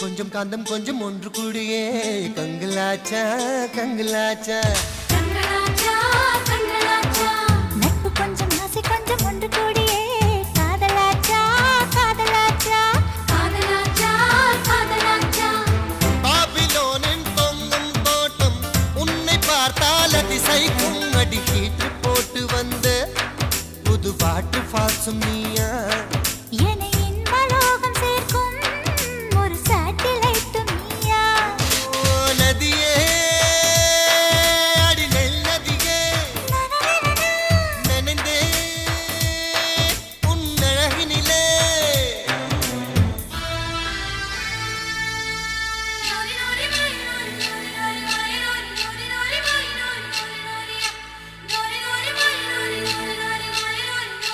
கொஞ்சம் காந்தம் கொஞ்சம் ஒன்று கூடியே. கங்கலாச்சா கங்கலாச்சா நட்பு கொஞ்சம் ஆசை கொஞ்சம் ஒன்று கூடியே. காதலாச்சா காதலாச்சா. காதலாச்சா காதலாச்சா. பாபிலோனின் தோட்டம் உன்னை பார்த்தால் அதிசைக்கும் அடி ஹீட்டு போட்டு வந்த புது பாட்டு பாசும் நீயா